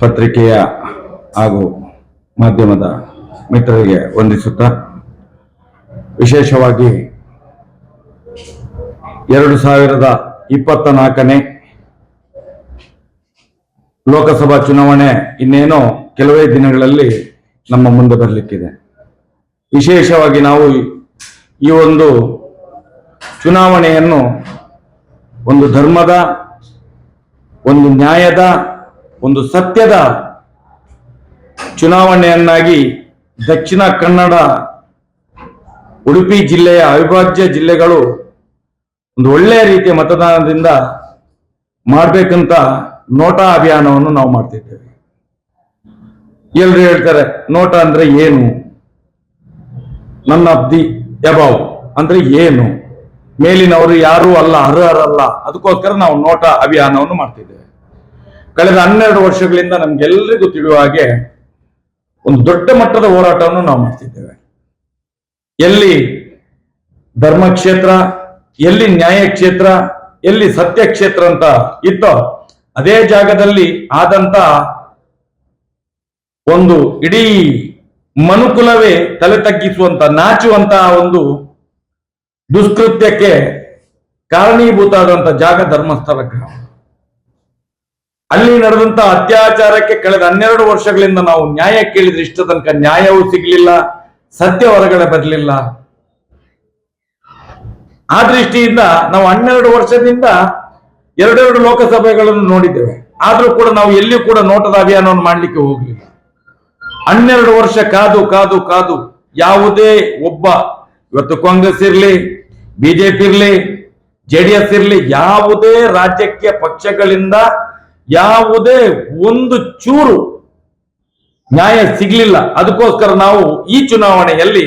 ಪತ್ರಿಕೆಯ ಹಾಗೂ ಮಾಧ್ಯಮದ ಮಿತ್ರರಿಗೆ ವಂದಿಸುತ್ತಾ ವಿಶೇಷವಾಗಿ ಎರಡು ಸಾವಿರದ ಇಪ್ಪತ್ತ ನಾಲ್ಕನೇ ಲೋಕಸಭಾ ಚುನಾವಣೆ ಇನ್ನೇನೋ ಕೆಲವೇ ದಿನಗಳಲ್ಲಿ ನಮ್ಮ ಮುಂದೆ ಬರಲಿಕ್ಕಿದೆ. ವಿಶೇಷವಾಗಿ ನಾವು ಈ ಒಂದು ಚುನಾವಣೆಯನ್ನು ಒಂದು ಧರ್ಮದ, ಒಂದು ನ್ಯಾಯದ ಒಂದು ಸತ್ಯದ ಚುನಾವಣೆಯನ್ನಾಗಿ ದಕ್ಷಿಣ ಕನ್ನಡ, ಉಡುಪಿ ಜಿಲ್ಲೆಯ ಅವಿಭಾಜ್ಯ ಜಿಲ್ಲೆಗಳು ಒಂದು ಒಳ್ಳೆಯ ರೀತಿಯ ಮತದಾನದಿಂದ ಮಾಡಬೇಕಂತ ನೋಟಾ ಅಭಿಯಾನವನ್ನು ನಾವು ಮಾಡ್ತಿದ್ದೇವೆ. ಎಲ್ರು ಹೇಳ್ತಾರೆ, ನೋಟ ಅಂದ್ರೆ ಏನು? ನನ್ನ ದಿ ಎಬಾವ್ ಅಂದ್ರೆ ಏನು? ಮೇಲಿನವರು ಯಾರೂ ಅಲ್ಲ, ಅರ್ಹರಲ್ಲ. ಅದಕ್ಕೋಸ್ಕರ ನಾವು ನೋಟ ಅಭಿಯಾನವನ್ನು ಮಾಡ್ತಿದ್ದೇವೆ. ಕಳೆದ ಹನ್ನೆರಡು ವರ್ಷಗಳಿಂದ ನಮ್ಗೆಲ್ಲರಿಗೂ ತಿಳಿಯುವ ಹಾಗೆ ಒಂದು ದೊಡ್ಡ ಮಟ್ಟದ ಹೋರಾಟವನ್ನು ನಾವು ಮಾಡ್ತಿದ್ದೇವೆ. ಎಲ್ಲಿ ಧರ್ಮ ಕ್ಷೇತ್ರ ಎಲ್ಲಿ ನ್ಯಾಯ ಕ್ಷೇತ್ರ ಎಲ್ಲಿ ಸತ್ಯ ಕ್ಷೇತ್ರ ಅಂತ ಇತ್ತೋ ಅದೇ ಜಾಗದಲ್ಲಿ ಆದಂತ ಒಂದು ಇಡೀ ಮನುಕುಲವೇ ತಲೆ ತಗ್ಗಿಸುವಂತ ನಾಚುವಂತಹ ಒಂದು ದುಷ್ಕೃತ್ಯಕ್ಕೆ ಕಾರಣೀಭೂತ ಆದಂತ ಜಾಗ ಧರ್ಮಸ್ಥಳ ಗ್ರಾಮ. ಅಲ್ಲಿ ನಡೆದಂತ ಅತ್ಯಾಚಾರಕ್ಕೆ ಕಳೆದ ಹನ್ನೆರಡು ವರ್ಷಗಳಿಂದ ನಾವು ನ್ಯಾಯ ಕೇಳಿದ್ರೆ ಇಷ್ಟ ತನಕ ನ್ಯಾಯವೂ ಸಿಗಲಿಲ್ಲ, ಸತ್ಯ ಹೊರಗಡೆ ಬರಲಿಲ್ಲ. ಆ ದೃಷ್ಟಿಯಿಂದ ನಾವು ಹನ್ನೆರಡು ವರ್ಷದಿಂದ ಎರಡೆರಡು ಲೋಕಸಭೆಗಳನ್ನು ನೋಡಿದ್ದೇವೆ. ಆದ್ರೂ ಕೂಡ ನಾವು ಎಲ್ಲಿಯೂ ಕೂಡ ನೋಟದ ಅಭಿಯಾನವನ್ನು ಮಾಡಲಿಕ್ಕೆ ಹೋಗಲಿಲ್ಲ. ಹನ್ನೆರಡು ವರ್ಷ ಕಾದು ಕಾದು ಕಾದು ಯಾವುದೇ ಒಬ್ಬ, ಇವತ್ತು ಕಾಂಗ್ರೆಸ್ ಇರಲಿ, ಬಿಜೆಪಿ ಇರಲಿ ಜೆಡಿಎಸ್ ಇರಲಿ, ಯಾವುದೇ ರಾಜ್ಯಕ್ಕೆ ಪಕ್ಷಗಳಿಂದ ಯಾವುದೇ ಒಂದು ಚೂರು ನ್ಯಾಯ ಸಿಗಲಿಲ್ಲ. ಅದಕ್ಕೋಸ್ಕರ ನಾವು ಈ ಚುನಾವಣೆಯಲ್ಲಿ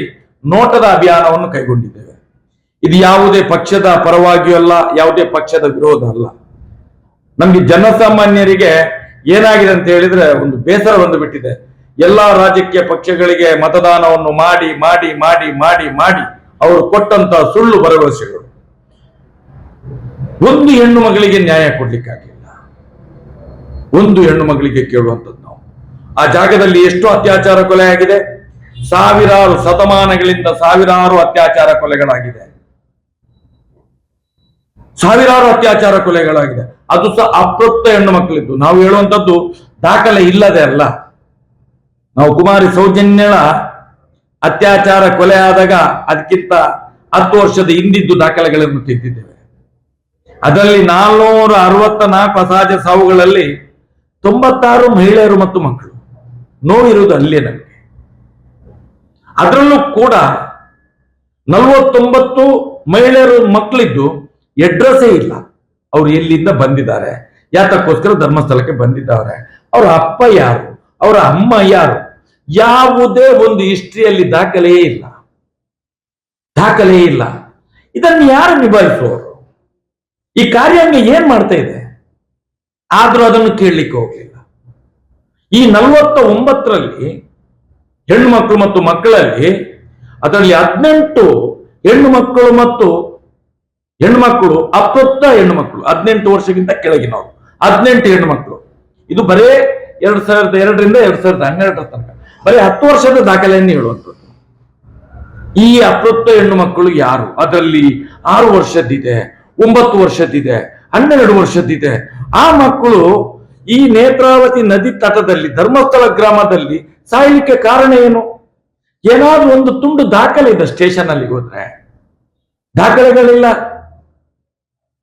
ನೋಟದ ಅಭಿಯಾನವನ್ನು ಕೈಗೊಂಡಿದ್ದೇವೆ. ಇದು ಯಾವುದೇ ಪಕ್ಷದ ಪರವಾಗಿಯೂ ಅಲ್ಲ, ಯಾವುದೇ ಪಕ್ಷದ ವಿರೋಧ ಅಲ್ಲ. ನಮ್ಗೆ ಜನಸಾಮಾನ್ಯರಿಗೆ ಏನಾಗಿದೆ ಅಂತ ಹೇಳಿದ್ರೆ ಒಂದು ಬೇಸರ ಬಂದು ಬಿಟ್ಟಿದೆ ಎಲ್ಲಾ ರಾಜಕೀಯ ಪಕ್ಷಗಳಿಗೆ ಮತದಾನವನ್ನು ಮಾಡಿ ಮಾಡಿ ಮಾಡಿ ಮಾಡಿ ಮಾಡಿ ಅವರು ಕೊಟ್ಟಂತ ಸುಳ್ಳು ಭರವಸೆಗಳು. ಒಂದು ಹೆಣ್ಣು ಮಗಳಿಗೆ ನ್ಯಾಯ ಕೊಡ್ಲಿಕ್ಕಾಗಲಿಲ್ಲ. ಒಂದು ಹೆಣ್ಣು ಮಗಳಿಗೆ ಕೇಳುವಂಥದ್ದು ನಾವು. ಆ ಜಾಗದಲ್ಲಿ ಎಷ್ಟು ಅತ್ಯಾಚಾರ ಕೊಲೆ ಆಗಿದೆ. ಸಾವಿರಾರು ಶತಮಾನಗಳಿಂದ ಸಾವಿರಾರು ಅತ್ಯಾಚಾರ ಕೊಲೆಗಳಾಗಿದೆ. ಸಾವಿರಾರು ಅತ್ಯಾಚಾರ ಕೊಲೆಗಳಾಗಿದೆ. ಅದು ಸಹ ಅಪ್ರಪ್ತ ಹೆಣ್ಣು ಮಕ್ಕಳಿದ್ದು. ನಾವು ಹೇಳುವಂಥದ್ದು ದಾಖಲೆ ಇಲ್ಲದೆ ಅಲ್ಲ. ನಾವು ಕುಮಾರಿ ಸೌಜನ್ಯಳ ಅತ್ಯಾಚಾರ ಕೊಲೆ ಆದಾಗ ಅದಕ್ಕಿಂತ ಹತ್ತು ವರ್ಷದ ಹಿಂದಿದ್ದು ದಾಖಲೆಗಳನ್ನು ತೆಗೆದಿದ್ದೇವೆ. ಅದರಲ್ಲಿ ನಾಲ್ನೂರ ಅರವತ್ತ ನಾಲ್ಕು ಅಸಹಜ ಸಾವುಗಳಲ್ಲಿ ತೊಂಬತ್ತಾರು ಮಹಿಳೆಯರು ಮತ್ತು ಮಕ್ಕಳು. ನೋವಿರುವುದು ಅಲ್ಲೇ ನನಗೆ ಅದರಲ್ಲೂ ಕೂಡ ನಲವತ್ತೊಂಬತ್ತು ಮಹಿಳೆಯರು ಮಕ್ಕಳಿದ್ದು ಎಡ್ರೆಸ್ಸೇ ಇಲ್ಲ. ಅವ್ರು ಎಲ್ಲಿಂದ ಬಂದಿದ್ದಾರೆ? ಯಾತಕ್ಕೋಸ್ಕರ ಧರ್ಮಸ್ಥಳಕ್ಕೆ ಬಂದಿದ್ದಾರೆ? ಅವರ ಅಪ್ಪ ಯಾರು? ಅವರ ಅಮ್ಮ ಯಾರು? ಯಾವುದೇ ಒಂದು ಹಿಸ್ಟ್ರಿಯಲ್ಲಿ ದಾಖಲೆಯೇ ಇಲ್ಲ. ದಾಖಲೆಯೇ ಇಲ್ಲ. ಇದನ್ನು ಯಾರು ನಿಭಾಯಿಸುವವರು? ಈ ಕಾರ್ಯಾಂಗ ಏನ್ ಮಾಡ್ತಾ ಇದೆ? ಆದ್ರೂ ಅದನ್ನು ಕೇಳಲಿಕ್ಕೆ ಹೋಗಲಿಲ್ಲ. ಈ ನಲವತ್ತ ಒಂಬತ್ತರಲ್ಲಿ ಹೆಣ್ಣು ಮಕ್ಕಳು ಮತ್ತು ಮಕ್ಕಳಲ್ಲಿ ಅದರಲ್ಲಿ ಹದಿನೆಂಟು ಹೆಣ್ಣು ಮಕ್ಕಳು ಮತ್ತು ಹೆಣ್ಣು ಮಕ್ಕಳು ಅಪ್ರಪ್ತ ಹೆಣ್ಣು ಮಕ್ಕಳು ಹದಿನೆಂಟು ವರ್ಷಕ್ಕಿಂತ ಕೆಳಗಿನವರು, ಹದಿನೆಂಟು ಹೆಣ್ಣು ಮಕ್ಕಳು ಇದು ಬರೇ ಎರಡು ಸಾವಿರದ ಎರಡರಿಂದ ಎರಡು ಸಾವಿರದ ಹನ್ನೆರಡರ ತನಕ. ಬರೀ ಹತ್ತು ವರ್ಷದ ದಾಖಲೆಯನ್ನು ಹೇಳುವಂಥದ್ದು. ಈ ಅಪ್ರಪ್ತ ಹೆಣ್ಣು ಮಕ್ಕಳು ಯಾರು? ಅದರಲ್ಲಿ ಆರು ವರ್ಷದ್ದಿದೆ, ಒಂಬತ್ತು ವರ್ಷದ್ದಿದೆ, ಹನ್ನೆರಡು ವರ್ಷದ್ದಿದೆ ಆ ಮಕ್ಕಳು ಈ ನೇತ್ರಾವತಿ ನದಿ ತಟದಲ್ಲಿ, ಧರ್ಮಸ್ಥಳ ಗ್ರಾಮದಲ್ಲಿ ಸಾಯಲಿಕ್ಕೆ ಕಾರಣ ಏನು? ಏನಾದ್ರೂ ಒಂದು ತುಂಡು ದಾಖಲೆ ಇದೆ ಸ್ಟೇಷನ್ ಅಲ್ಲಿ ಹೋದ್ರೆ. ದಾಖಲೆಗಳಿಲ್ಲ.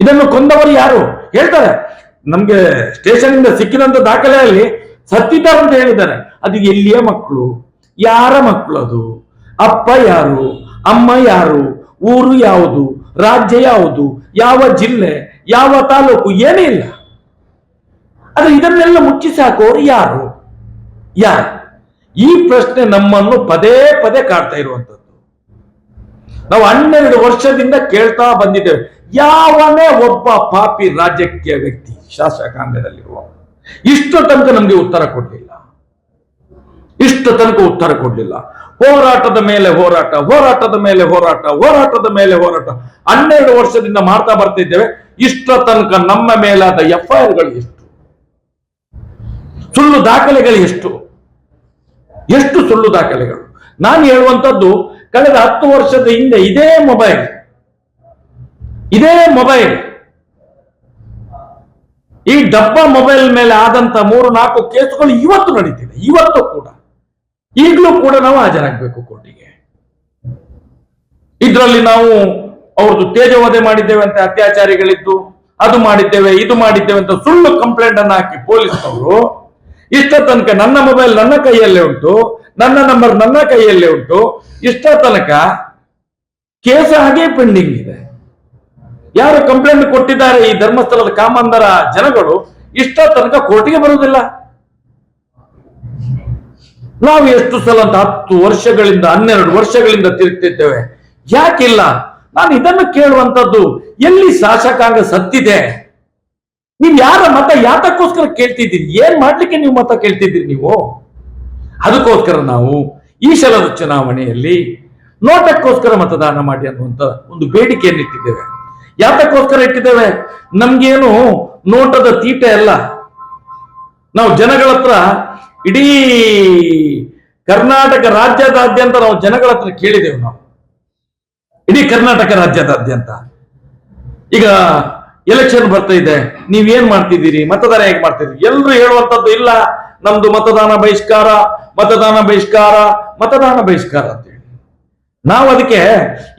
ಇದನ್ನು ಕೊಂದವರು ಯಾರು? ಹೇಳ್ತಾರೆ. ನಮ್ಗೆ ಸ್ಟೇಷನ್ ಇಂದ ಸಿಕ್ಕಿದಂತ ದಾಖಲೆಯಲ್ಲಿ ಸತ್ತಿದ್ದಾರೆ ಅಂತ ಹೇಳಿದ್ದಾರೆ. ಅದು ಎಲ್ಲಿಯ ಮಕ್ಕಳು? ಯಾರ ಮಕ್ಕಳು ಅದು? ಅಪ್ಪ ಯಾರು? ಅಮ್ಮ ಯಾರು? ಊರು ಯಾವುದು? ರಾಜ್ಯ ಯಾವುದು? ಯಾವ ಜಿಲ್ಲೆ? ಯಾವ ತಾಲೂಕು? ಏನೇ ಇಲ್ಲ. ಅದು ಇದನ್ನೆಲ್ಲ ಮುಚ್ಚಿಸಿ ಹಾಕೋರು ಯಾರು? ಯಾರು? ಈ ಪ್ರಶ್ನೆ ನಮ್ಮನ್ನು ಪದೇ ಪದೇ ಕಾಡ್ತಾ ಇರುವಂತದ್ದು ನಾವು ಹನ್ನೆರಡು ವರ್ಷದಿಂದ ಕೇಳ್ತಾ ಬಂದಿದ್ದೇವೆ. ಯಾವನೇ ಒಬ್ಬ ಪಾಪಿ ರಾಜಕೀಯ ವ್ಯಕ್ತಿ ಶಾಸಕಾಂಗದಲ್ಲಿರುವ, ಇಷ್ಟು ತನಕ ನಮಗೆ ಉತ್ತರ ಕೊಡಲಿಲ್ಲ. ಇಷ್ಟು ತನಕ ಉತ್ತರ ಕೊಡಲಿಲ್ಲ. ಹೋರಾಟದ ಮೇಲೆ ಹೋರಾಟ, ಹೋರಾಟದ ಮೇಲೆ ಹೋರಾಟ, ಹೋರಾಟದ ಮೇಲೆ ಹೋರಾಟ. ಹನ್ನೆರಡು ವರ್ಷದಿಂದ ಮಾಡ್ತಾ ಬರ್ತಿದ್ದೇವೆ. ಇಷ್ಟು ತನಕ ನಮ್ಮ ಮೇಲಾದ ಎಫ್ ಐ ಆರ್ಗಳು ಎಷ್ಟು? ಸುಳ್ಳು ದಾಖಲೆಗಳು ಎಷ್ಟು? ಎಷ್ಟು ಸುಳ್ಳು ದಾಖಲೆಗಳು? ನಾನು ಹೇಳುವಂಥದ್ದು, ಕಳೆದ ಹತ್ತು ವರ್ಷದ ಹಿಂದೆ ಇದೇ ಮೊಬೈಲ್ ಇದೇ ಮೊಬೈಲ್. ಈ ಡಬ್ಬ ಮೊಬೈಲ್ ಮೇಲೆ ಆದಂತ ಮೂರು ನಾಲ್ಕು ಕೇಸುಗಳು ಇವತ್ತು ನಡೀತಿದೆ, ಇವತ್ತು ಕೂಡ. ಈಗಲೂ ಕೂಡ ನಾವು ಹಾಜರಾಗಬೇಕು ಕೋರ್ಟಿಗೆ. ಇದರಲ್ಲಿ ನಾವು ಅವ್ರದ್ದು ತೇಜವಧೆ ಮಾಡಿದ್ದೇವೆ ಅಂತ ಅತ್ಯಾಚಾರಿಗಳಿದ್ದು, ಅದು ಮಾಡಿದ್ದೇವೆ, ಇದು ಮಾಡಿದ್ದೇವೆ ಅಂತ ಸುಳ್ಳು ಕಂಪ್ಲೇಂಟ್ ಅನ್ನು ಹಾಕಿ ಪೊಲೀಸ್ನವರು ಇಷ್ಟ ತನಕ ನನ್ನ ಮೊಬೈಲ್ ನನ್ನ ಕೈಯಲ್ಲೇ ಉಂಟು, ನನ್ನ ನಂಬರ್ ನನ್ನ ಕೈಯಲ್ಲೇ ಉಂಟು ಇಷ್ಟ ತನಕ ಕೇಸ ಹಾಗೆ ಪೆಂಡಿಂಗ್ ಇದೆ. ಯಾರು ಕಂಪ್ಲೇಂಟ್ ಕೊಟ್ಟಿದ್ದಾರೆ ಈ ಧರ್ಮಸ್ಥಳದ ಕಾಮಂದರ ಜನಗಳು ಇಷ್ಟ ತನಕ ಕೋರ್ಟಿಗೆ ಬರುವುದಿಲ್ಲ. ನಾವು ಎಷ್ಟು ಸಲ ಅಂತ ಹತ್ತು ವರ್ಷಗಳಿಂದ, ಹನ್ನೆರಡು ವರ್ಷಗಳಿಂದ ತಿರುಗ್ತಿದ್ದೇವೆ. ಯಾಕಿಲ್ಲ? ನಾನು ಇದನ್ನು ಕೇಳುವಂತದ್ದು ಎಲ್ಲಿ ಶಾಸಕಾಂಗ ಸತ್ತಿದೆ? ನೀವು ಯಾರ ಮತ ಯಾತಕ್ಕೋಸ್ಕರ ಕೇಳ್ತಿದ್ದೀರಿ? ಏನ್ ಮಾಡ್ಲಿಕ್ಕೆ ನೀವು ಮತ ಕೇಳ್ತಿದ್ದೀರಿ ನೀವು? ಅದಕ್ಕೋಸ್ಕರ ನಾವು ಈ ಸಲದ ಚುನಾವಣೆಯಲ್ಲಿ ನೋಟಕ್ಕೋಸ್ಕರ ಮತದಾನ ಮಾಡಿ ಅನ್ನುವಂತ ಒಂದು ಬೇಡಿಕೆಯನ್ನು ಇಟ್ಟಿದ್ದೇವೆ. ಯಾತಕ್ಕೋಸ್ಕರ ಇಟ್ಟಿದ್ದೇವೆ? ನಮ್ಗೇನು ನೋಟದ ತೀಟೆ ಅಲ್ಲ. ನಾವು ಜನಗಳ ಹತ್ರ ಇಡೀ ಕರ್ನಾಟಕ ರಾಜ್ಯದಾದ್ಯಂತ ನಾವು ಜನಗಳ ಹತ್ರ ಕೇಳಿದೆವು ನಾವು. ಇಡೀ ಕರ್ನಾಟಕ ರಾಜ್ಯದಾದ್ಯಂತ. ಈಗ ಎಲೆಕ್ಷನ್ ಬರ್ತಾ ಇದೆ. ನೀವೇನ್ ಮಾಡ್ತಿದ್ದೀರಿ? ಮತದಾನ ಹೇಗೆ ಮಾಡ್ತಿದ್ದೀರಿ? ಎಲ್ರು ಹೇಳುವಂತದ್ದು ಇಲ್ಲ. ನಮ್ದು ಮತದಾನ ಬಹಿಷ್ಕಾರ ಮತದಾನ ಬಹಿಷ್ಕಾರ ಮತದಾನ ಬಹಿಷ್ಕಾರ ಅಂತ ಹೇಳಿ. ನಾವು ಅದಕ್ಕೆ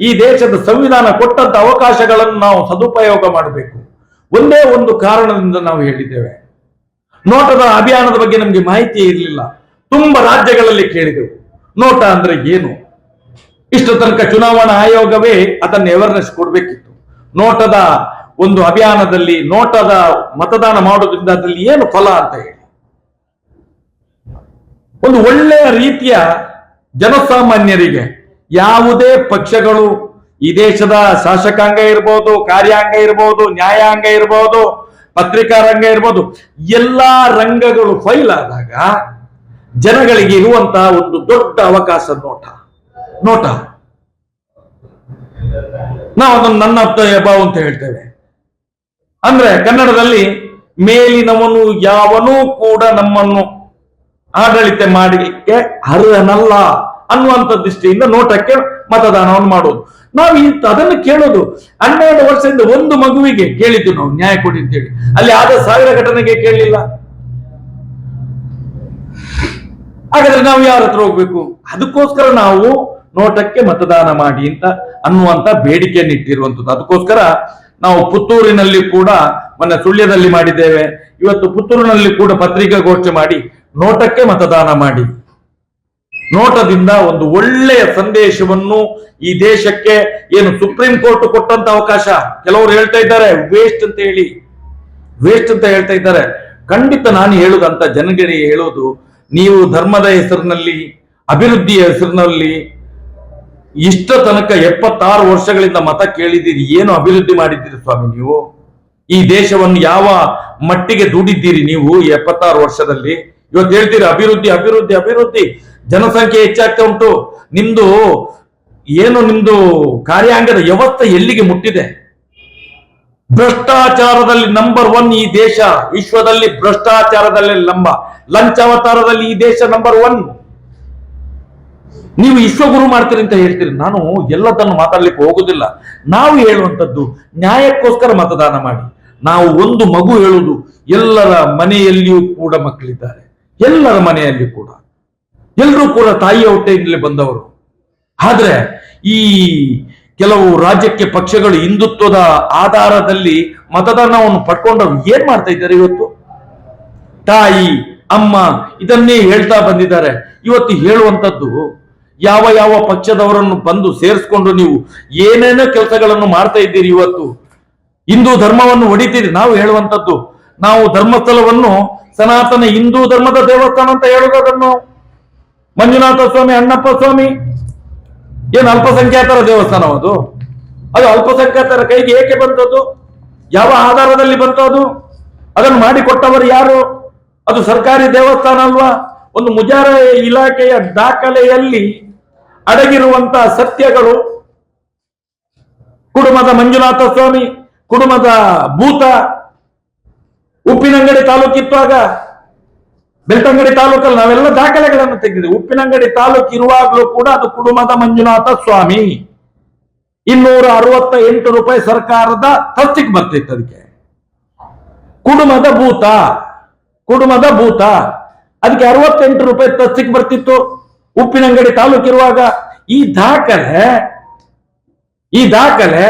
ಈ ದೇಶದ ಸಂವಿಧಾನ ಕೊಟ್ಟಂತ ಅವಕಾಶಗಳನ್ನು ನಾವು ಸದುಪಯೋಗ ಮಾಡಬೇಕು. ಒಂದೇ ಒಂದು ಕಾರಣದಿಂದ ನಾವು ಹೇಳಿದ್ದೇವೆ. ನೋಟದ ಅಭಿಯಾನದ ಬಗ್ಗೆ ನಮಗೆ ಮಾಹಿತಿ ಇರಲಿಲ್ಲ. ತುಂಬಾ ರಾಜ್ಯಗಳಲ್ಲಿ ಕೇಳಿದೆವು. ನೋಟ ಅಂದ್ರೆ ಏನು? ಇಷ್ಟು ತನಕ ಚುನಾವಣಾ ಆಯೋಗವೇ ಅದನ್ನು ಅವೇರ್ನೆಸ್ ಕೊಡಬೇಕಿತ್ತು. ನೋಟದ ಒಂದು ಅಭಿಯಾನದಲ್ಲಿ ನೋಟದ ಮತದಾನ ಮಾಡೋದ್ರಿಂದ ಅದರಲ್ಲಿ ಏನು ಫಲ ಅಂತ ಹೇಳಿ. ಒಂದು ಒಳ್ಳೆಯ ರೀತಿಯ ಜನಸಾಮಾನ್ಯರಿಗೆ ಯಾವುದೇ ಪಕ್ಷಗಳು ಈ ದೇಶದ ಶಾಸಕಾಂಗ ಇರ್ಬೋದು, ಕಾರ್ಯಾಂಗ ಇರ್ಬೋದು, ನ್ಯಾಯಾಂಗ ಇರ್ಬೋದು ಪತ್ರಿಕಾ ರಂಗ ಇರ್ಬೋದು, ಎಲ್ಲಾ ರಂಗಗಳು ಫೈಲ್ ಆದಾಗ ಜನಗಳಿಗೆ ಇರುವಂತಹ ಒಂದು ದೊಡ್ಡ ಅವಕಾಶ ನೋಟ. ನೋಟ. ನಾವು ಅದನ್ನು ನನ್ನ ಅಪ್ಪ ಅಂತ ಹೇಳ್ತೇವೆ. ಅಂದ್ರೆ ಕನ್ನಡದಲ್ಲಿ ಮೇಲಿನವನು ಯಾವನೂ ಕೂಡ ನಮ್ಮನ್ನು ಆಡಳಿತ ಮಾಡಲಿಕ್ಕೆ ಅರ್ಹನಲ್ಲ ಅನ್ನುವಂಥ ದೃಷ್ಟಿಯಿಂದ ನೋಟಕ್ಕೆ ಮತದಾನವನ್ನು ಮಾಡೋದು. ನಾವು ಇಂತ ಅದನ್ನು ಕೇಳೋದು ಹನ್ನೆರಡು ವರ್ಷದಿಂದ ಒಂದು ಮಗುವಿಗೆ ಕೇಳಿದ್ದು ನಾವು ನ್ಯಾಯ ಕೊಡಿ ಅಂತೇಳಿ ಅಲ್ಲಿ ಆದ ಸಾವಿರ ಘಟನೆಗೆ ಕೇಳಲಿಲ್ಲ. ಹಾಗಾದ್ರೆ ನಾವು ಯಾರ ಹತ್ರ ಹೋಗ್ಬೇಕು? ಅದಕ್ಕೋಸ್ಕರ ನಾವು ನೋಟಕ್ಕೆ ಮತದಾನ ಮಾಡಿ ಅಂತ ಅನ್ನುವಂತ ಬೇಡಿಕೆಯನ್ನು ಇಟ್ಟಿರುವಂತದ್ದು ಅದಕ್ಕೋಸ್ಕರ ನಾವು ಪುತ್ತೂರಿನಲ್ಲಿ ಕೂಡ ಮೊನ್ನೆ ಸುಳ್ಯದಲ್ಲಿ ಮಾಡಿದ್ದೇವೆ. ಇವತ್ತು ಪುತ್ತೂರಿನಲ್ಲಿ ಕೂಡ ಪತ್ರಿಕಾಗೋಷ್ಠಿ ಮಾಡಿ, ನೋಟಕ್ಕೆ ಮತದಾನ ಮಾಡಿ. ನೋಟದಿಂದ ಒಂದು ಒಳ್ಳೆಯ ಸಂದೇಶವನ್ನು ಈ ದೇಶಕ್ಕೆ ಏನು ಸುಪ್ರೀಂ ಕೋರ್ಟ್ ಕೊಟ್ಟಂತ ಅವಕಾಶ ಕೆಲವರು ಹೇಳ್ತಾ ಇದ್ದಾರೆ ವೇಸ್ಟ್ ಅಂತ ಹೇಳಿ. ವೇಸ್ಟ್ ಅಂತ ಹೇಳ್ತಾ ಇದ್ದಾರೆ. ಖಂಡಿತ ನಾನು ಹೇಳುದಂತ ಜನಗಳಿಗೆ ಹೇಳೋದು, ನೀವು ಧರ್ಮದ ಹೆಸರಿನಲ್ಲಿ, ಅಭಿವೃದ್ಧಿಯ ಹೆಸರಿನಲ್ಲಿ ಇಷ್ಟ ತನಕ ಎಪ್ಪತ್ತಾರು ವರ್ಷಗಳಿಂದ ಮತ ಕೇಳಿದ್ದೀರಿ, ಏನು ಅಭಿವೃದ್ಧಿ ಮಾಡಿದ್ದೀರಿ ಸ್ವಾಮಿ ನೀವು? ಈ ದೇಶವನ್ನು ಯಾವ ಮಟ್ಟಿಗೆ ದುಡಿದ್ದೀರಿ ನೀವು ಎಪ್ಪತ್ತಾರು ವರ್ಷದಲ್ಲಿ? ಇವತ್ತು ಹೇಳ್ತೀರಿ, ಅಭಿವೃದ್ಧಿ ಅಭಿವೃದ್ಧಿ ಅಭಿವೃದ್ಧಿ, ಜನಸಂಖ್ಯೆ ಹೆಚ್ಚಾಗ್ತಾ ಉಂಟು. ನಿಮ್ದು ಏನು ನಿಮ್ದು ಕಾರ್ಯಾಂಗದ ವ್ಯವಸ್ಥೆ ಎಲ್ಲಿಗೆ ಮುಟ್ಟಿದೆ? ಭ್ರಷ್ಟಾಚಾರದಲ್ಲಿ ನಂಬರ್ ಒನ್ ಈ ದೇಶ, ವಿಶ್ವದಲ್ಲಿ ಭ್ರಷ್ಟಾಚಾರದಲ್ಲಿ ನಂಬ ಲಂಚಾವತಾರದಲ್ಲಿ ಈ ದೇಶ ನಂಬರ್ ಒನ್ ನೀವು ವಿಶ್ವಗುರು ಮಾಡ್ತೀರಿ ಅಂತ ಹೇಳ್ತೀರಿ. ನಾನು ಎಲ್ಲದನ್ನು ಮಾತಾಡ್ಲಿಕ್ಕೆ ಹೋಗುದಿಲ್ಲ. ನಾವು ಹೇಳುವಂತದ್ದು ನ್ಯಾಯಕ್ಕೋಸ್ಕರ ಮತದಾನ ಮಾಡಿ. ನಾವು ಒಂದು ಮಗು ಹೇಳುವುದು ಎಲ್ಲರ ಮನೆಯಲ್ಲಿಯೂ ಕೂಡ ಮಕ್ಕಳಿದ್ದಾರೆ. ಎಲ್ಲರ ಮನೆಯಲ್ಲಿ ಕೂಡ. ಎಲ್ಲರೂ ಕೂಡ ತಾಯಿಯ ಹೊಟ್ಟೆಯಿಂದಲೇ ಬಂದವರು. ಆದ್ರೆ ಈ ಕೆಲವು ರಾಜ್ಯಕ್ಕೆ ಪಕ್ಷಗಳು ಹಿಂದುತ್ವದ ಆಧಾರದಲ್ಲಿ ಮತದಾನವನ್ನು ಪಡ್ಕೊಂಡವರು ಏನ್ ಮಾಡ್ತಾ ಇದ್ದಾರೆ ಇವತ್ತು? ತಾಯಿ, ಅಮ್ಮ ಇದನ್ನೇ ಹೇಳ್ತಾ ಬಂದಿದ್ದಾರೆ. ಇವತ್ತು ಹೇಳುವಂತದ್ದು ಯಾವ ಯಾವ ಪಕ್ಷದವರನ್ನು ಬಂದು ಸೇರಿಸ್ಕೊಂಡು ನೀವು ಏನೇನೋ ಕೆಲಸಗಳನ್ನು ಮಾಡ್ತಾ ಇದ್ದೀರಿ ಇವತ್ತು? ಹಿಂದೂ ಧರ್ಮವನ್ನು ಹೊಡಿತೀರಿ. ನಾವು ಹೇಳುವಂಥದ್ದು, ನಾವು ಧರ್ಮಸ್ಥಳವನ್ನು ಸನಾತನ ಹಿಂದೂ ಧರ್ಮದ ದೇವಸ್ಥಾನ ಅಂತ ಹೇಳುವುದನ್ನು ಮಂಜುನಾಥ ಸ್ವಾಮಿ, ಅಣ್ಣಪ್ಪ ಸ್ವಾಮಿ. ಏನು ಅಲ್ಪಸಂಖ್ಯಾತರ ದೇವಸ್ಥಾನ ಅದು? ಅದು ಅಲ್ಪಸಂಖ್ಯಾತರ ಕೈಗೆ ಏಕೆ ಬಂತದ್ದು ಯಾವ ಆಧಾರದಲ್ಲಿ ಬಂತದ್ದು ಅದನ್ನು ಮಾಡಿಕೊಟ್ಟವರು ಯಾರು? ಅದು ಸರ್ಕಾರಿ ದೇವಸ್ಥಾನ ಅಲ್ವಾ? ಒಂದು ಮುಜಾರ ಇಲಾಖೆಯ ದಾಖಲೆಯಲ್ಲಿ ಅಡಗಿರುವಂತಹ ಸತ್ಯಗಳು. ಕುಡುಮದ ಮಂಜುನಾಥ ಸ್ವಾಮಿ, ಕುಡುಮದ ಭೂತ, ಉಪ್ಪಿನಂಗಡಿ ತಾಲೂಕಿತ್ತುವಾಗ ಬೆಳ್ತಂಗಡಿ ತಾಲೂಕಲ್ಲಿ ನಾವೆಲ್ಲ ದಾಖಲೆಗಳನ್ನು ತೆಗೆದಿದೆ ಉಪ್ಪಿನಂಗಡಿ ತಾಲೂಕು ಇರುವಾಗಲೂ ಕೂಡ ಅದು ಕುಡುಮದ ಮಂಜುನಾಥ ಸ್ವಾಮಿ. ಇನ್ನೂರ ಅರವತ್ತ ಎಂಟು ರೂಪಾಯಿ ಸರ್ಕಾರದ ತಸ್ತಿಗೆ ಬರ್ತಿತ್ತು ಅದಕ್ಕೆ. ಕುಡುಮದ ಭೂತ ಕುಡುಮದ ಭೂತ, ಅದಕ್ಕೆ ಅರವತ್ತೆಂಟು ರೂಪಾಯಿ ತಸ್ತಿಗೆ ಬರ್ತಿತ್ತು. ಉಪ್ಪಿನಂಗಡಿ ತಾಲೂಕಿರುವಾಗ ಈ ದಾಖಲೆ ಈ ದಾಖಲೆ,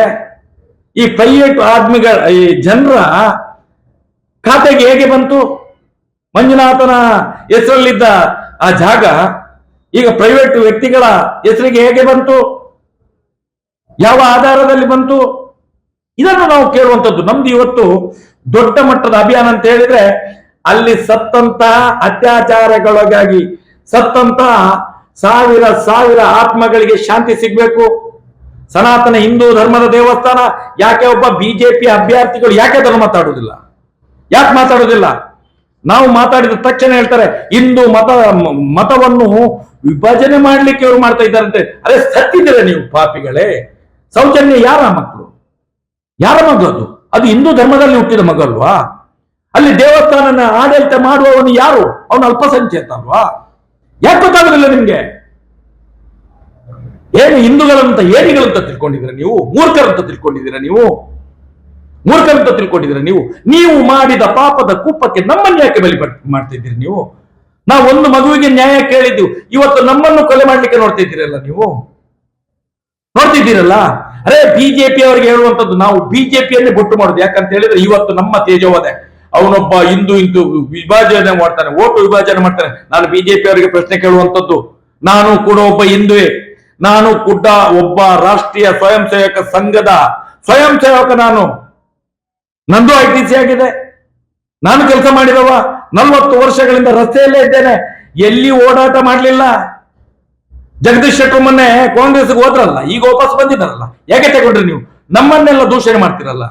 ಈ ಪ್ರೈವೇಟ್ ಆದ್ಮಿಗಳ, ಈ ಜನರ ಖಾತೆಗೆ ಹೇಗೆ ಬಂತು? ಮಂಜುನಾಥನ ಹೆಸರಲ್ಲಿದ್ದ ಆ ಜಾಗ ಈಗ ಪ್ರೈವೇಟ್ ವ್ಯಕ್ತಿಗಳ ಹೆಸರಿಗೆ ಹೇಗೆ ಬಂತು? ಯಾವ ಆಧಾರದಲ್ಲಿ ಬಂತು? ಇದನ್ನು ನಾವು ಕೇಳುವಂಥದ್ದು. ನಮ್ದು ಇವತ್ತು ದೊಡ್ಡ ಮಟ್ಟದ ಅಭಿಯಾನ ಅಂತ ಹೇಳಿದ್ರೆ ಅಲ್ಲಿ ಸತ್ತಂತಹ ಅತ್ಯಾಚಾರಗಳಿಗಾಗಿ, ಸತ್ತಂತಹ ಸಾವಿರ ಸಾವಿರ ಆತ್ಮಗಳಿಗೆ ಶಾಂತಿ ಸಿಗಬೇಕು. ಸನಾತನ ಹಿಂದೂ ಧರ್ಮದ ದೇವಸ್ಥಾನ, ಯಾಕೆ ಒಬ್ಬ ಬಿಜೆಪಿ ಅಭ್ಯರ್ಥಿಗಳು ಯಾಕೆ ಅದನ್ನು ಮಾತಾಡುವುದಿಲ್ಲ? ಯಾಕೆ ಮಾತಾಡುವುದಿಲ್ಲ? ನಾವು ಮಾತಾಡಿದ ತಕ್ಷಣ ಹೇಳ್ತಾರೆ, ಹಿಂದೂ ಮತ, ಮತವನ್ನು ವಿಭಜನೆ ಮಾಡ್ಲಿಕ್ಕೆ ಇವರು ಮಾಡ್ತಾ ಇದ್ದಾರಂತೆ. ಅದೇ ಸತ್ತಿದ್ದೀರ ನೀವು ಪಾಪಿಗಳೇ? ಸೌಜನ್ಯ ಯಾರ ಮಕ್ಕಳು? ಯಾರ ಮಗು ಅದು? ಅದು ಹಿಂದೂ ಧರ್ಮದಲ್ಲಿ ಹುಟ್ಟಿದ ಮಗಲ್ವಾ ಅಲ್ಲಿ ದೇವಸ್ಥಾನನ ಆಡಳಿತ ಮಾಡುವವನು ಯಾರು? ಅವನು ಅಲ್ಪಸಂಖ್ಯಾತ ಅಲ್ವಾ? ಯಾಕೆ ಗೊತ್ತಾಗೋದಿಲ್ಲ ನಿಮ್ಗೆ? ಏನು ಹಿಂದೂಗಳಂತ ಏನಿಗಳಂತ ತಿಳ್ಕೊಂಡಿದ್ದೀರಾ ನೀವು? ಮೂರ್ಖರಂತ ತಿಳ್ಕೊಂಡಿದ್ದೀರಾ ನೀವು? ಮೂರ್ಖರಂತ ತಿಳ್ಕೊಂಡಿದ್ದೀರಾ ನೀವು? ನೀವು ಮಾಡಿದ ಪಾಪದ ಕೂಪಕ್ಕೆ ನಮ್ಮನ್ನು ಯಾಕೆ ಬಲಿ ಮಾಡ್ತಿದ್ದೀರಿ ನೀವು? ನಾವು ಒಂದು ಮಗುವಿಗೆ ನ್ಯಾಯ ಕೇಳಿದ್ದೀವಿ. ಇವತ್ತು ನಮ್ಮನ್ನು ಕೊಲೆ ಮಾಡ್ಲಿಕ್ಕೆ ನೋಡ್ತಾ ಇದ್ದೀರಲ್ಲ ನೀವು? ನೋಡ್ತಿದ್ದೀರಲ್ಲ ಅರೆ ಬಿಜೆಪಿ ಅವರಿಗೆ ಹೇಳುವಂತದ್ದು ನಾವು ಬಿಜೆಪಿಯನ್ನೇ ಬೊಟ್ಟು ಮಾಡುದು. ಯಾಕಂತ ಹೇಳಿದ್ರೆ ಇವತ್ತು ನಮ್ಮ ತೇಜೋವದೆ ಅವನೊಬ್ಬ ಹಿಂದೂ ಹಿಂದೂ ವಿಭಾಜನೆ ಮಾಡ್ತಾನೆ, ಓಟು ವಿಭಾಜನೆ ಮಾಡ್ತಾನೆ. ನಾನು ಬಿಜೆಪಿ ಅವರಿಗೆ ಪ್ರಶ್ನೆ ಕೇಳುವಂತದ್ದು ನಾನು ಕೂಡ ಒಬ್ಬ ಹಿಂದುವೆ ನಾನು ಕೂಡ ಒಬ್ಬ ರಾಷ್ಟ್ರೀಯ ಸ್ವಯಂ ಸೇವಕ ಸಂಘದ ಸ್ವಯಂ ಸೇವಕ ನಾನು. ನಂದು ಐ ಟಿ ಸಿ ಆಗಿದೆ. ನಾನು ಕೆಲಸ ಮಾಡಿದವ, ನಲ್ವತ್ತು ವರ್ಷಗಳಿಂದ ರಸ್ತೆಯಲ್ಲೇ ಇದ್ದೇನೆ. ಎಲ್ಲಿ ಓಡಾಟ ಮಾಡಲಿಲ್ಲ. ಜಗದೀಶ್ ಶೆಟ್ಟರ್ ಮೊನ್ನೆ ಕಾಂಗ್ರೆಸ್ಗೆ ಹೋದ್ರಲ್ಲ, ಈಗ ವಾಪಸ್ ಬಂದಿದ್ದಾರಲ್ಲ. ಯಾಕೆ ತಗೊಂಡ್ರಿ ನೀವು? ನಮ್ಮನ್ನೆಲ್ಲ ದೂಷಣೆ ಮಾಡ್ತಿರಲ್ಲ.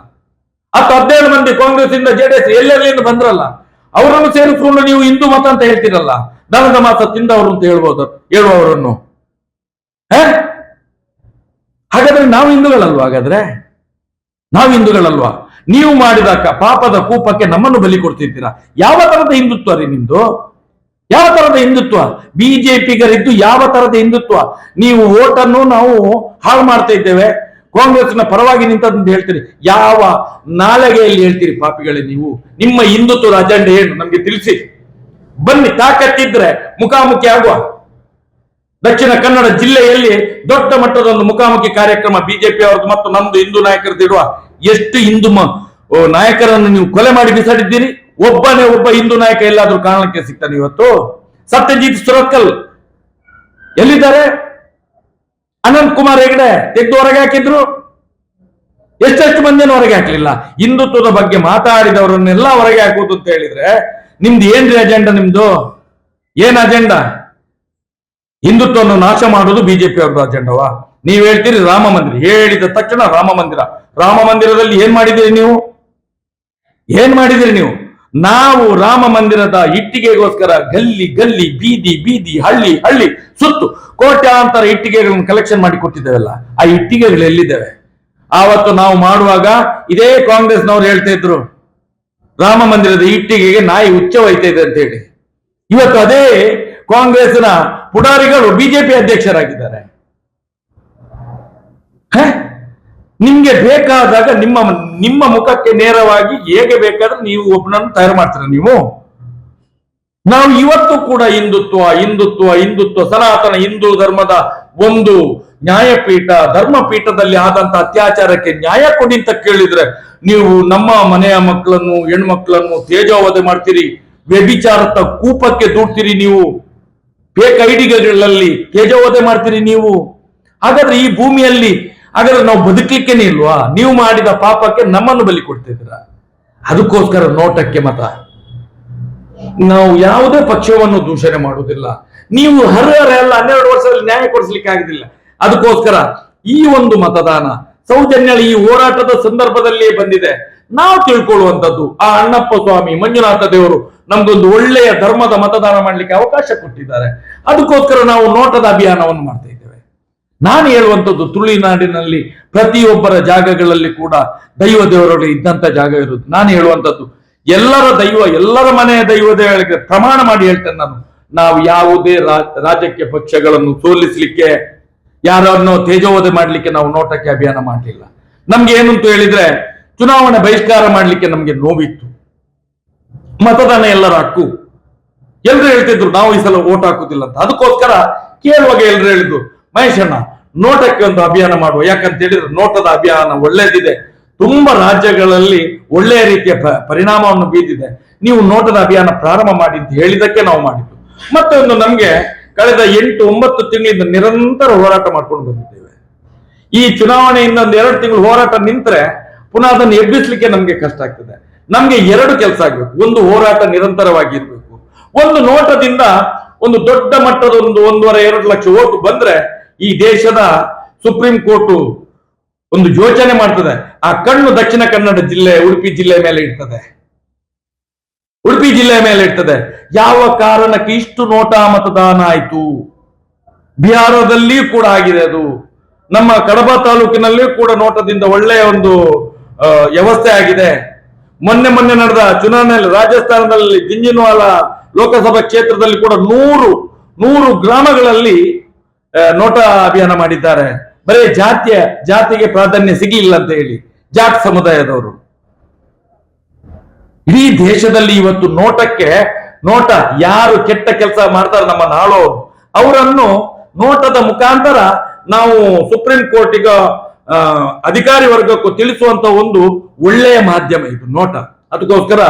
ಹತ್ತು ಹದಿನೇಳು ಮಂದಿ ಕಾಂಗ್ರೆಸ್ ಇಂದ ಜೆಡಿಎಸ್ ಎಲ್ಲೆಲ್ಲಿಂದ ಬಂದ್ರಲ್ಲ ಅವರನ್ನು ಸೇರಿಸಿಕೊಂಡು ನೀವು ಹಿಂದೂ ಮತ ಅಂತ ಹೇಳ್ತೀರಲ್ಲ, ದನದ ಮಾತ ತಿಂದವರು ಅಂತ ಹೇಳ್ಬೋದು, ಹೇಳುವವರನ್ನು? ಹಾಗಾದ್ರೆ ನಾವು ಹಿಂದೂಗಳಲ್ವಾ ಹಾಗಾದ್ರೆ? ನಾವು ಹಿಂದೂಗಳಲ್ವಾ? ನೀವು ಮಾಡಿದ ಪಾಪದ ಕೂಪಕ್ಕೆ ನಮ್ಮನ್ನು ಬಲಿ ಕೊಡ್ತಿದ್ದೀರಾ? ಯಾವ ತರದ ಹಿಂದುತ್ವ ರೀ ನಿಮ್ದು? ಯಾವ ತರದ ಹಿಂದುತ್ವ? ಬಿಜೆಪಿಗರಿದ್ದು ಯಾವ ತರದ ಹಿಂದುತ್ವ? ನೀವು ಓಟನ್ನು ನಾವು ಹಾಳು ಮಾಡ್ತಾ ಇದ್ದೇವೆ ಕಾಂಗ್ರೆಸ್ನ ಪರವಾಗಿ ನಿಂತದಂತ ಹೇಳ್ತೀರಿ. ಯಾವ ನಾಲಗೆಯಲ್ಲಿ ಹೇಳ್ತೀರಿ ಪಾಪಿಗಳೇ ನೀವು? ನಿಮ್ಮ ಹಿಂದುತ್ವದ ಅಜೆಂಡೆ ಏನು? ನಮ್ಗೆ ತಿಳಿಸಿ. ಬನ್ನಿ, ತಾಕತ್ತಿದ್ರೆ ಮುಖಾಮುಖಿ ಆಗುವ. ದಕ್ಷಿಣ ಕನ್ನಡ ಜಿಲ್ಲೆಯಲ್ಲಿ ದೊಡ್ಡ ಮಟ್ಟದ ಒಂದು ಮುಖಾಮುಖಿ ಕಾರ್ಯಕ್ರಮ ಬಿಜೆಪಿ ಅವ್ರದ್ದು ಮತ್ತು ನಮ್ದು ಹಿಂದೂ ನಾಯಕರದ್ದು ಇರುವ ಎಷ್ಟು ಹಿಂದೂ ನಾಯಕರನ್ನು ನೀವು ಕೊಲೆ ಮಾಡಿ ಬಿಸಾಡಿದ್ದೀರಿ? ಒಬ್ಬನೇ ಒಬ್ಬ ಹಿಂದೂ ನಾಯಕ ಎಲ್ಲಾದ್ರೂ ಕಾರಣಕ್ಕೆ ಸಿಗ್ತಾನೆ ಇವತ್ತು? ಸತ್ಯಜಿತ್ ಸುರತ್ಕಲ್ ಎಲ್ಲಿದ್ದಾರೆ? ಅನಂತ್ ಕುಮಾರ್ ಹೆಗಡೆ ತೆಗೆದು ಹೊರಗೆ ಹಾಕಿದ್ರು. ಎಷ್ಟೆಷ್ಟು ಮಂದಿಯನ್ನು ಹೊರಗೆ ಹಾಕ್ಲಿಲ್ಲ. ಹಿಂದುತ್ವದ ಬಗ್ಗೆ ಮಾತಾಡಿದವರನ್ನೆಲ್ಲ ಹೊರಗೆ ಹಾಕುವುದು ಅಂತ ಹೇಳಿದ್ರೆ, ನಿಮ್ದು ಏನ್ರಿ ಅಜೆಂಡಾ ನಿಮ್ದು? ಏನ್ ಅಜೆಂಡಾ ಹಿಂದುತ್ವವನ್ನು ನಾಶ ಮಾಡುವುದು ಬಿಜೆಪಿ ಅವ್ರದ್ದು ಅಜೆಂಡವಾ ನೀವ್ ಹೇಳ್ತೀರಿ ರಾಮ ಮಂದಿರ. ಹೇಳಿದ ತಕ್ಷಣ ರಾಮ ಮಂದಿರ. ರಾಮ ಮಂದಿರದಲ್ಲಿ ಏನ್ ಮಾಡಿದಿರಿ ನೀವು? ಏನ್ ಮಾಡಿದಿರಿ ನೀವು? ನಾವು ರಾಮ ಮಂದಿರದ ಇಟ್ಟಿಗೆಗೋಸ್ಕರ ಗಲ್ಲಿ ಗಲ್ಲಿ ಬೀದಿ ಬೀದಿ ಹಳ್ಳಿ ಹಳ್ಳಿ ಸುತ್ತು ಕೋಟ್ಯಾಂತರ ಇಟ್ಟಿಗೆಗಳನ್ನು ಕಲೆಕ್ಷನ್ ಮಾಡಿ ಕೊಟ್ಟಿದ್ದೇವಲ್ಲ, ಆ ಇಟ್ಟಿಗೆಗಳು ಎಲ್ಲಿದ್ದಾವೆ? ಆವತ್ತು ನಾವು ಮಾಡುವಾಗ ಇದೇ ಕಾಂಗ್ರೆಸ್ನವ್ರು ಹೇಳ್ತಾ ಇದ್ರು, ರಾಮ ಮಂದಿರದ ಇಟ್ಟಿಗೆಗೆ ನಾಯಿ ಉಚ್ಚ ಹೋಯ್ತಾ ಇದೆ ಅಂತ ಹೇಳಿ. ಇವತ್ತು ಅದೇ ಕಾಂಗ್ರೆಸ್ನ ಪುಡಾರಿಗಳು ಬಿಜೆಪಿ ಅಧ್ಯಕ್ಷರಾಗಿದ್ದಾರೆ? ನಿಮ್ಗೆ ಬೇಕಾದಾಗ ನಿಮ್ಮ ನಿಮ್ಮ ಮುಖಕ್ಕೆ ನೇರವಾಗಿ ಹೇಗೆ ಬೇಕಾದ್ರೆ ನೀವು ಒಬ್ಬನನ್ನು ತಯಾರು ಮಾಡ್ತೀರ ನೀವು. ನಾವು ಇವತ್ತು ಕೂಡ ಹಿಂದುತ್ವ ಹಿಂದುತ್ವ ಹಿಂದುತ್ವ, ಸನಾತನ ಹಿಂದೂ ಧರ್ಮದ ಒಂದು ನ್ಯಾಯಪೀಠ, ಧರ್ಮಪೀಠದಲ್ಲಿ ಆದಂತ ಅತ್ಯಾಚಾರಕ್ಕೆ ನ್ಯಾಯ ಕೊಡಿ ಅಂತ ಕೇಳಿದ್ರೆ ನೀವು ನಮ್ಮ ಮನೆಯ ಮಕ್ಕಳನ್ನು, ಹೆಣ್ಮಕ್ಳನ್ನು ತೇಜೋವಧೆ ಮಾಡ್ತೀರಿ ವ್ಯಭಿಚಾರದ ಕೂಪಕ್ಕೆ ದೂಡ್ತೀರಿ ನೀವು ಫೇಕ್ ಐಡಿಗಳಲ್ಲಿ ತೇಜೋವಧೆ ಮಾಡ್ತೀರಿ ನೀವು. ಹಾಗಾದ್ರೆ ಈ ಭೂಮಿಯಲ್ಲಿ ಹಾಗಾದ್ರೆ ನಾವು ಬದುಕಲಿಕ್ಕೇನೆ ಇಲ್ವಾ? ನೀವು ಮಾಡಿದ ಪಾಪಕ್ಕೆ ನಮ್ಮನ್ನು ಬಲಿ ಕೊಡ್ತಿದ್ದೀರಾ ಅದಕ್ಕೋಸ್ಕರ ನೋಟಕ್ಕೆ ಮತ. ನಾವು ಯಾವುದೇ ಪಕ್ಷವನ್ನು ದೂಷಣೆ ಮಾಡುವುದಿಲ್ಲ. ನೀವು ಹರಿಹರ ಎಲ್ಲ ಹನ್ನೆರಡು ವರ್ಷದಲ್ಲಿ ನ್ಯಾಯ ಕೊಡಿಸ್ಲಿಕ್ಕೆ ಆಗುದಿಲ್ಲ. ಅದಕ್ಕೋಸ್ಕರ ಈ ಒಂದು ಮತದಾನ ಸೌಜನ್ಯ ಈ ಹೋರಾಟದ ಸಂದರ್ಭದಲ್ಲಿಯೇ ಬಂದಿದೆ. ನಾವು ತಿಳ್ಕೊಳ್ಳುವಂಥದ್ದು ಆ ಅಣ್ಣಪ್ಪ ಸ್ವಾಮಿ, ಮಂಜುನಾಥ ದೇವರು ನಮ್ಗೊಂದು ಒಳ್ಳೆಯ ಧರ್ಮದ ಮತದಾನ ಮಾಡಲಿಕ್ಕೆ ಅವಕಾಶ ಕೊಟ್ಟಿದ್ದಾರೆ. ಅದಕ್ಕೋಸ್ಕರ ನಾವು ನೋಟದ ಅಭಿಯಾನವನ್ನು ಮಾಡ್ತಾ ಇದ್ದೇವೆ. ನಾನು ಹೇಳುವಂಥದ್ದು ತುಳುನಾಡಿನಲ್ಲಿ ಪ್ರತಿಯೊಬ್ಬರ ಜಾಗಗಳಲ್ಲಿ ಕೂಡ ದೈವ ದೇವರುಗಳು ಇದ್ದಂಥ ಜಾಗ ಇರುತ್ತೆ ನಾನು ಹೇಳುವಂಥದ್ದು, ಎಲ್ಲರ ದೈವ, ಎಲ್ಲರ ಮನೆಯ ದೈವ ದೇವರಿಗೆ ಪ್ರಮಾಣ ಮಾಡಿ ಹೇಳ್ತೇನೆ ನಾನು. ನಾವು ಯಾವುದೇ ರಾಜಕೀಯ ಪಕ್ಷಗಳನ್ನು ಸೋಲಿಸಲಿಕ್ಕೆ, ಯಾರನ್ನು ತೇಜೋವಧೆ ಮಾಡಲಿಕ್ಕೆ ನಾವು ನೋಟಕ್ಕೆ ಅಭಿಯಾನ ಮಾಡಲಿಲ್ಲ. ನಮ್ಗೆ ಏನು ಹೇಳಿದ್ರೆ, ಚುನಾವಣೆ ಬಹಿಷ್ಕಾರ ಮಾಡಲಿಕ್ಕೆ ನಮ್ಗೆ ನೋವಿತ್ತು. ಮತದಾನ ಎಲ್ಲರ ಹಕ್ಕು. ಎಲ್ರು ಹೇಳ್ತಿದ್ರು, ನಾವು ಈ ಸಲ ಓಟ್ ಹಾಕುದಿಲ್ಲ ಅಂತ. ಅದಕ್ಕೋಸ್ಕರ ಕೇಳುವಾಗ ಎಲ್ರು ಹೇಳಿದ್ರು ಮಹೇಶಣ್ಣ ನೋಟಕ್ಕೆ ಒಂದು ಅಭಿಯಾನ ಮಾಡುವ. ಯಾಕಂತ ಹೇಳಿದ್ರೆ ನೋಟದ ಅಭಿಯಾನ ಒಳ್ಳೇದಿದೆ. ತುಂಬಾ ರಾಜ್ಯಗಳಲ್ಲಿ ಒಳ್ಳೆಯ ರೀತಿಯ ಪರಿಣಾಮವನ್ನು ಬೀದಿದೆ. ನೀವು ನೋಟದ ಅಭಿಯಾನ ಪ್ರಾರಂಭ ಮಾಡಿ ಅಂತ ಹೇಳಿದಕ್ಕೆ ನಾವು ಮಾಡಿದ್ದು. ಮತ್ತೊಂದು ನಮ್ಗೆ ಕಳೆದ ಎಂಟು, ಒಂಬತ್ತು ತಿಂಗಳಿಂದ ನಿರಂತರ ಹೋರಾಟ ಮಾಡ್ಕೊಂಡು ಬಂದಿದ್ದೇವೆ. ಈ ಚುನಾವಣೆಯಿಂದ ಒಂದು ಎರಡು ತಿಂಗಳು ಹೋರಾಟ ನಿಂತರೆ ಪುನಃ ಅದನ್ನು ಎಬ್ಬಿಸ್ಲಿಕ್ಕೆ ನಮ್ಗೆ ಕಷ್ಟ ಆಗ್ತದೆ. ನಮ್ಗೆ ಎರಡು ಕೆಲಸ ಆಗ್ಬೇಕು. ಒಂದು ಹೋರಾಟ ನಿರಂತರವಾಗಿ ಇರಬೇಕು. ಒಂದು ನೋಟದಿಂದ ಒಂದು ದೊಡ್ಡ ಮಟ್ಟದ ಒಂದು ಒಂದೂವರೆ, ಎರಡು ಲಕ್ಷ ಓಟು ಬಂದ್ರೆ ಈ ದೇಶದ ಸುಪ್ರೀಂ ಕೋರ್ಟ್ ಒಂದು ಯೋಚನೆ ಮಾಡ್ತದೆ. ಆ ಕಣ್ಣು ದಕ್ಷಿಣ ಕನ್ನಡ ಜಿಲ್ಲೆ, ಉಡುಪಿ ಜಿಲ್ಲೆ ಮೇಲೆ ಇರ್ತದೆ ಉಡುಪಿ ಜಿಲ್ಲೆ ಮೇಲೆ ಇರ್ತದೆ ಯಾವ ಕಾರಣಕ್ಕೆ ಇಷ್ಟು ನೋಟಾ ಮತದಾನ ಆಯಿತು? ಬಿಹಾರದಲ್ಲಿಯೂ ಕೂಡ ಆಗಿದೆ ಅದು. ನಮ್ಮ ಕಡಬ ತಾಲೂಕಿನಲ್ಲಿಯೂ ಕೂಡ ನೋಟದಿಂದ ಒಳ್ಳೆಯ ಒಂದು ವ್ಯವಸ್ಥೆ ಆಗಿದೆ. ಮೊನ್ನೆ ಮೊನ್ನೆ ನಡೆದ ಚುನಾವಣೆಯಲ್ಲಿ ರಾಜಸ್ಥಾನದಲ್ಲಿ ಜಿಂಜಿನವಾಲ ಲೋಕಸಭಾ ಕ್ಷೇತ್ರದಲ್ಲಿ ಕೂಡ ನೂರು ನೂರು ಗ್ರಾಮಗಳಲ್ಲಿ ನೋಟ ಅಭಿಯಾನ ಮಾಡಿದ್ದಾರೆ. ಬರೀ ಜಾತಿಯ, ಜಾತಿಗೆ ಪ್ರಾಧಾನ್ಯ ಸಿಗಲಿಲ್ಲ ಅಂತ ಹೇಳಿ ಜಾಟ್ ಸಮುದಾಯದವರು. ಇಡೀ ದೇಶದಲ್ಲಿ ಇವತ್ತು ನೋಟಕ್ಕೆ, ನೋಟ ಯಾರು ಕೆಟ್ಟ ಕೆಲಸ ಮಾಡ್ತಾರೆ ನಮ್ಮ ನಾಳೋರು ಅವರನ್ನು ನೋಟದ ಮುಖಾಂತರ ನಾವು ಸುಪ್ರೀಂ ಕೋರ್ಟಿಗ ಅಧಿಕಾರಿ ವರ್ಗಕ್ಕೂ ತಿಳಿಸುವಂತ ಒಂದು ಒಳ್ಳೆಯ ಮಾಧ್ಯಮ ಇದು, ನೋಟ. ಅದಕ್ಕೋಸ್ಕರ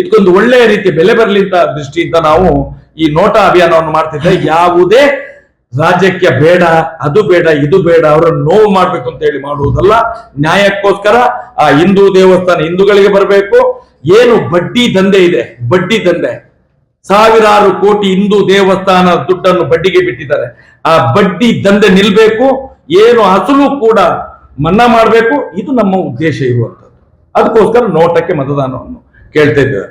ಇದಕ್ಕೊಂದು ಒಳ್ಳೆಯ ರೀತಿ ಬೆಲೆ ಬರಲಿ ಅಂತ ದೃಷ್ಟಿಯಿಂದ ನಾವು ಈ ನೋಟ ಅಭಿಯಾನವನ್ನು ಮಾಡ್ತಿದ್ದೆ. ಯಾವುದೇ ರಾಜ್ಯಕ್ಕೆ ಬೇಡ, ಅದು ಬೇಡ, ಇದು ಬೇಡ, ಅವರನ್ನು ನೋವು ಮಾಡ್ಬೇಕು ಅಂತ ಹೇಳಿ ಮಾಡುವುದಲ್ಲ. ನ್ಯಾಯಕ್ಕೋಸ್ಕರ ಆ ಹಿಂದೂ ದೇವಸ್ಥಾನ ಹಿಂದೂಗಳಿಗೆ ಬರಬೇಕು. ಏನು ಬಡ್ಡಿ ದಂಧೆ ಇದೆ, ಬಡ್ಡಿ ದಂಧೆ. ಸಾವಿರಾರು ಕೋಟಿ ಹಿಂದೂ ದೇವಸ್ಥಾನ ದುಡ್ಡನ್ನು ಬಡ್ಡಿಗೆ ಬಿಟ್ಟಿದ್ದಾರೆ. ಆ ಬಡ್ಡಿ ದಂಧೆ ನಿಲ್ಬೇಕು, ಏನು ಹಸಲು ಕೂಡ ಮನ್ನಾ ಮಾಡಬೇಕು, ಇದು ನಮ್ಮ ಉದ್ದೇಶ ಇರುವಂತದ್ದು ಅದಕ್ಕೋಸ್ಕರ ನೋಟಕ್ಕೆ ಮತದಾನವನ್ನು ಕೇಳ್ತಾ